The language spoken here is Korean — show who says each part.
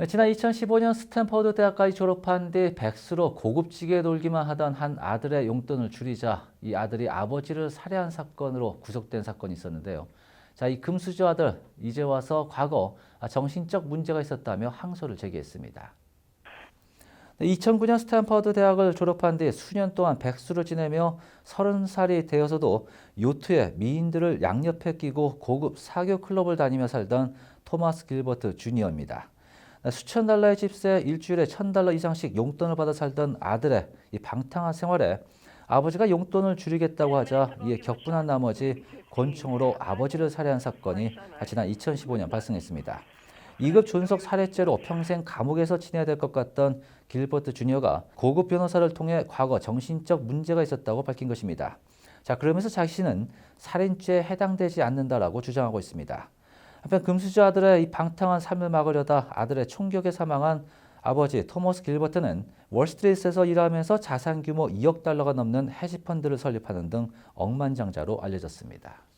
Speaker 1: 네, 지난 2015년 스탠퍼드 대학까지 졸업한 뒤 백수로 고급지게 놀기만 하던 한 아들의 용돈을 줄이자 이 아들이 아버지를 살해한 사건으로 구속된 사건이 있었는데요. 자, 이 금수저 아들 이제 와서 과거 정신적 문제가 있었다며 항소를 제기했습니다. 2009년 스탠퍼드 대학을 졸업한 뒤 수년 동안 백수를 지내며 30살이 되어서도 요트에 미인들을 양옆에 끼고 고급 사교 클럽을 다니며 살던 토마스 길버트 주니어입니다. 수천 달러의 집세, 일주일에 천 달러 이상씩 용돈을 받아 살던 아들의 이 방탕한 생활에 아버지가 용돈을 줄이겠다고 하자 이에 격분한 나머지 권총으로 아버지를 살해한 사건이 지난 2015년 발생했습니다. 2급 존속 살해죄로 평생 감옥에서 지내야 될 것 같던 길버트 주니어가 고급 변호사를 통해 과거 정신적 문제가 있었다고 밝힌 것입니다. 자, 그러면서 자신은 살인죄에 해당되지 않는다라고 주장하고 있습니다. 한편 금수저 아들의 이 방탕한 삶을 막으려다 아들의 총격에 사망한 아버지 토머스 길버트는 월스트리트에서 일하면서 자산 규모 2억 달러가 넘는 헤지펀드를 설립하는 등 억만장자로 알려졌습니다.